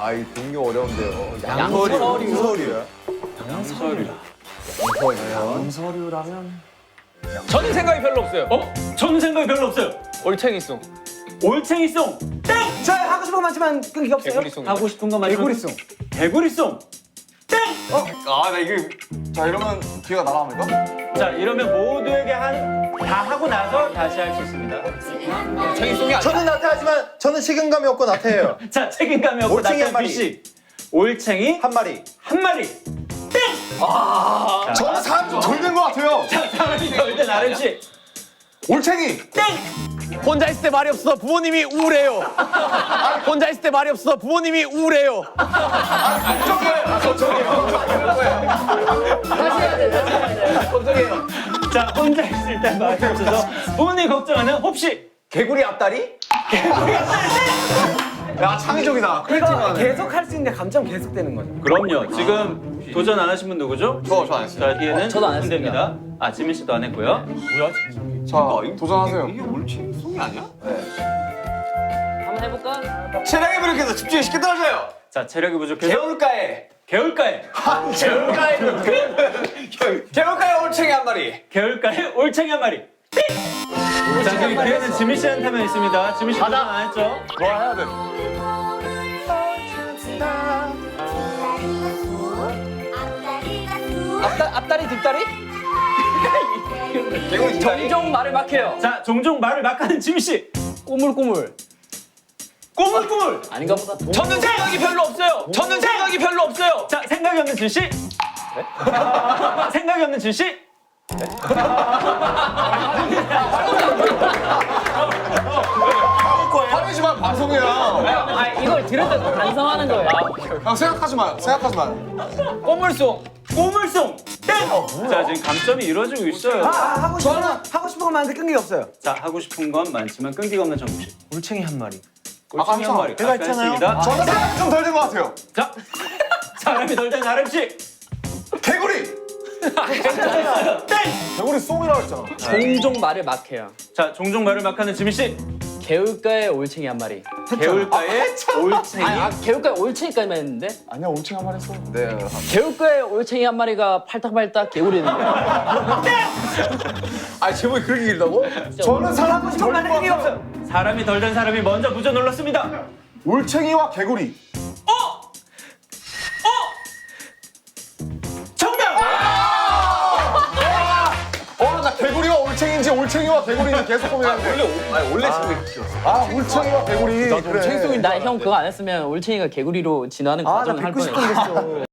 아이 동요 어려운데요. 양서류. 양서류야. 양서류라면 저는 생각이 별로 없어요. 어? 저는 생각이 별로 없어요. 올챙이송. 올챙이송 땡! 저 하고 싶은 거 많지만 끈기가 없어요. 개구리송. 하고 싶은 거 맞추면 개구리송. 개구리송 땡! 아, 나 이게 자 이러면 기회가 날아갑니까? 자 이러면 모두에게 한 다 하고 나서 다시 할 수 있습니다. 아니야. 저는 나태하지만 저는 책임감이 없고 나태해요. 자 책임감이 없고 올챙이 한 나태한 마리. 씨 올챙이 한 마리. 한 마리 땡! 아 저는 사람 좀덜된것 같아요. 자, 사람이 절대 나름 씨 올챙이. 땡! 혼자 있을 때 말이 없어 부모님이 우울해요. 혼자 있을 때 말이 없어 부모님이 우울해요. 자 혼자 있을 때 말이 없어서 부모님 걱정하는 혹시 개구리 앞다리? 개구리 앞다리. 야 창의적이다. 이거 계속 할 수 있는데 감점 계속 되는 거죠. 그럼요 지금 도전 안 하신 분 누구죠? 저, 저 안 했어요. 자 뒤에는 저도 안안 했습니다. 됩니다. 아 지민 씨도 안 했고요. 자 도전하세요. 아니야? 한번 해볼까? 체력이 부족해서 집중이 쉽게 떨어져요. 자 체력이 부족해서 개울가에. 개울가에 개울가에. 개울가에 올챙이 한 마리. 개울가에 올챙이 한 마리. 띵! 자 여기 기회는 지민 씨한테만 있습니다. 지민 씨 도전 안 했죠? 뭐 해야 돼? 앞다, 앞다리 뒷다리? 개구리 뒷다리. 종종 말을 막해요. 자 종종 말을 막 하는 지민 씨. 꼬물꼬물. 꼬물꼬물. 아닌가 보다. 동... 저는 생각이 별로 없어요. 저는 생각이 별로 없어요. 자 생각이 없는 진 씨. 생각이 없는 진 씨. 화내지 마 방송이야. 아, 이걸 들을 때 반성하는 거예요. 형 생각하지 마. 생각하지 마. 꼬물송. 꼬물송. 땡. 자 지금 감점이 이루어지고 있어요. 아, 하고 싶은 거 하고 싶은 거 많은데 끈기가 없어요. 자 하고 싶은 건 많지만 끈기가 없는 정국 씨. 올챙이 한 마리. 올챙이 한 마리. 했잖아요. 했습니다. 저는 생각이 좀덜된것 같아요. 자 사람이 덜된 나름 씨. 개구리. 땡. 개구리 송이라고 했잖아. 종종 말을 막 해요. 자 종종 말을 막 하는 지민 씨. 개울가에 올챙이 한 마리. 개울가에 올챙이. 아니, 아, 개울가에 올챙이까지만 했는데 아니야 올챙이 한 마리 했어. 네. 개울가에 올챙이 한 마리가 팔딱팔딱 개구리는데 아 제목이 그렇게 길다고? 저는 사람 끈기가 없어요. 사람이 덜 된 사람이 먼저 부저 눌렀습니다. 올챙이와 개구리. 올챙인지 올챙이와 개구리인지 계속 고민하는데. 원래 아니 원래 지금 아, 올챙이와 개구리. 그래. 나 형 그거 안 했으면 올챙이가 개구리로 진화하는 아, 나 과정을 할 뻔했어.